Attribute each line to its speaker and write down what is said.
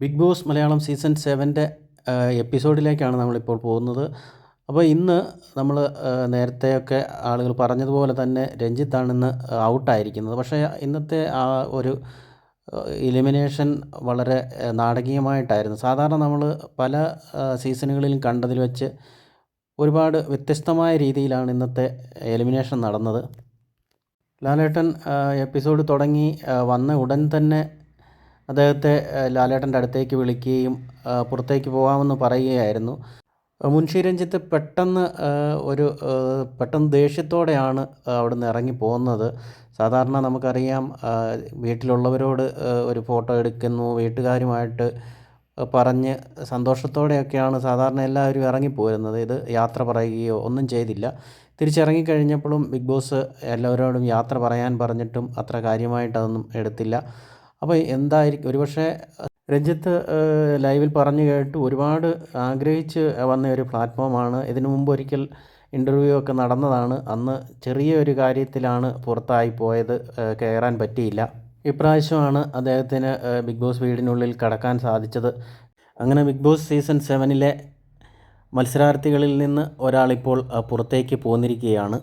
Speaker 1: Big Boss Malayalam season സെവന്റെ എപ്പിസോഡിലേക്കാണ് നമ്മളിപ്പോൾ പോകുന്നത്. അപ്പോൾ ഇന്ന് നമ്മൾ നേരത്തെയൊക്കെ ആളുകൾ പറഞ്ഞതുപോലെ തന്നെ രഞ്ജിത്താണ് ഇന്ന് ഔട്ടായിരിക്കുന്നത്. പക്ഷേ ഇന്നത്തെ ആ ഒരു എലിമിനേഷൻ വളരെ നാടകീയമായിട്ടായിരുന്നു. സാധാരണ നമ്മൾ പല സീസണുകളിലും കണ്ടതിൽ വെച്ച് ഒരുപാട് വ്യത്യസ്തമായ രീതിയിലാണ് ഇന്നത്തെ എലിമിനേഷൻ നടന്നത്. ലാലേട്ടൻ എപ്പിസോഡ് തുടങ്ങി വന്ന ഉടൻ തന്നെ അദ്ദേഹത്തെ ലാലേട്ടന്റെ അടുത്തേക്ക് വിളിക്കുകയും പുറത്തേക്ക് പോകാമെന്ന് പറയുകയായിരുന്നു. മുൻഷി രഞ്ജിത്ത് പെട്ടെന്ന് ഒരു പെട്ടെന്ന് ദേഷ്യത്തോടെയാണ് അവിടുന്ന് ഇറങ്ങി പോകുന്നത്. സാധാരണ നമുക്കറിയാം വീട്ടിലുള്ളവരോട് ഒരു ഫോട്ടോ എടുക്കുന്നു വീട്ടുകാരുമായിട്ട് പറഞ്ഞ് സന്തോഷത്തോടെയൊക്കെയാണ് സാധാരണ എല്ലാവരും ഇറങ്ങിപ്പോരുന്നത് ഇത് യാത്ര പറയുകയോ ഒന്നും ചെയ്തില്ല. തിരിച്ചിറങ്ങിക്കഴിഞ്ഞപ്പോഴും ബിഗ് ബോസ് എല്ലാവരോടും യാത്ര പറയാൻ പറഞ്ഞിട്ടും അത്ര കാര്യമായിട്ടതൊന്നും എടുത്തില്ല. അപ്പോൾ എന്തായിരിക്കും? ഒരുപക്ഷെ രഞ്ജിത്ത് ലൈവിൽ പറഞ്ഞു കേട്ട് ഒരുപാട് ആഗ്രഹിച്ച് വന്ന ഒരു പ്ലാറ്റ്ഫോമാണ്. ഇതിനു മുമ്പ് ഒരിക്കൽ ഇന്റർവ്യൂ ഒക്കെ നടന്നതാണ്. അന്ന് ചെറിയൊരു കാര്യത്തിലാണ് പുറത്തായി പോയത്. കയറാൻ പറ്റിയില്ല. ഇപ്രാവശ്യമാണ് അദ്ദേഹത്തിന് ബിഗ് ബോസ് വീടിനുള്ളിൽ കടക്കാൻ സാധിച്ചത്. അങ്ങനെ ബിഗ് ബോസ് സീസൺ സെവനിലെ മത്സരാർത്ഥികളിൽ നിന്ന് ഒരാളിപ്പോൾ പുറത്തേക്ക് പോന്നിരിക്കുകയാണ്.